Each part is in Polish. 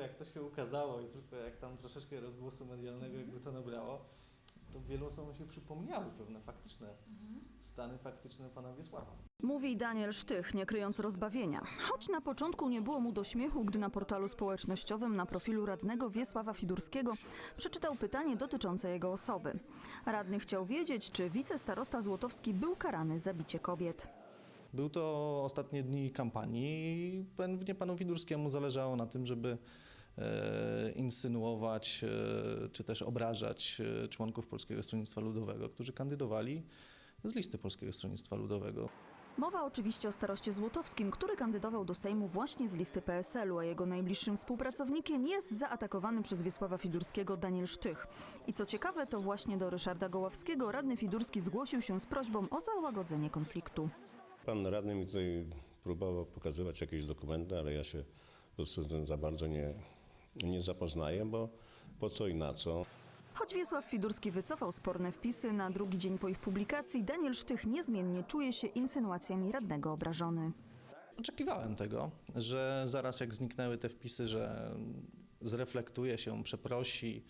tylko jak to się ukazało i tylko jak tam troszeczkę rozgłosu medialnego jakby to nabrało, to wielu osobom się przypomniały pewne faktyczne stany faktyczne pana Wiesława. Mówi Daniel Sztych, nie kryjąc rozbawienia. Choć na początku nie było mu do śmiechu, gdy na portalu społecznościowym na profilu radnego Wiesława Fidurskiego przeczytał pytanie dotyczące jego osoby. Radny chciał wiedzieć, czy wicestarosta Złotowski był karany za bicie kobiet. Był to ostatnie dni kampanii i pewnie panu Widurskiemu zależało na tym, żeby e, insynuować e, czy też obrażać e, członków Polskiego Stronnictwa Ludowego, którzy kandydowali z listy Polskiego Stronnictwa Ludowego. Mowa oczywiście o staroście Złotowskim, który kandydował do Sejmu właśnie z listy PSL-u, a jego najbliższym współpracownikiem jest zaatakowany przez Wiesława Fidurskiego Daniel Sztych. I co ciekawe, to właśnie do Ryszarda Goławskiego radny Fidurski zgłosił się z prośbą o załagodzenie konfliktu. Pan radny mi tutaj próbował pokazywać jakieś dokumenty, ale ja się po prostu z tym za bardzo nie, nie zapoznaję, bo po co i na co. Choć Wiesław Fidurski wycofał sporne wpisy, na drugi dzień po ich publikacji Daniel Sztych niezmiennie czuje się insynuacjami radnego obrażony. Oczekiwałem tego, że zaraz jak zniknęły te wpisy, że zreflektuje się, przeprosi,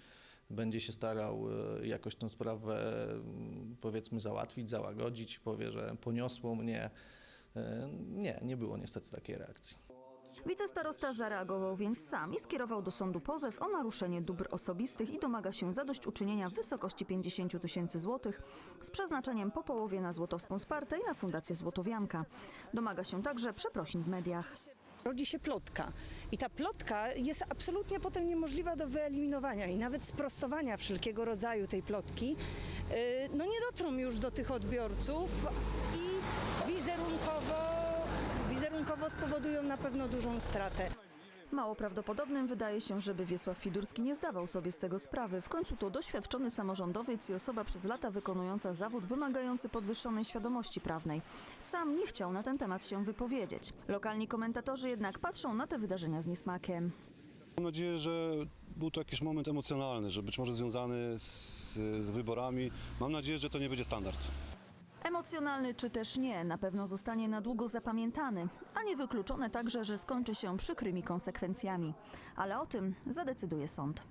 będzie się starał e, jakoś tę sprawę m, powiedzmy załatwić, załagodzić, powie, że poniosło mnie. E, Nie, nie było niestety takiej reakcji. Wicestarosta zareagował więc sam i skierował do sądu pozew o naruszenie dóbr osobistych i domaga się zadośćuczynienia w wysokości 50 tysięcy złotych z przeznaczeniem po połowie na Złotowską Spartę i na Fundację Złotowianka. Domaga się także przeprosin w mediach. Rodzi się plotka. I ta plotka jest absolutnie potem niemożliwa do wyeliminowania i nawet sprostowania wszelkiego rodzaju tej plotki yy, no nie dotrą już do tych odbiorców i wizerunkowo, wizerunkowo spowodują na pewno dużą stratę. Mało prawdopodobnym wydaje się, żeby Wiesław Fidurski nie zdawał sobie z tego sprawy. W końcu to doświadczony samorządowiec i osoba przez lata wykonująca zawód wymagający podwyższonej świadomości prawnej. Sam nie chciał na ten temat się wypowiedzieć. Lokalni komentatorzy jednak patrzą na te wydarzenia z niesmakiem. Mam nadzieję, że był to jakiś moment emocjonalny, że być może związany z, z wyborami. Mam nadzieję, że to nie będzie standard. Emocjonalny czy też nie, na pewno zostanie na długo zapamiętany, a niewykluczone także, że skończy się przykrymi konsekwencjami. Ale o tym zadecyduje sąd.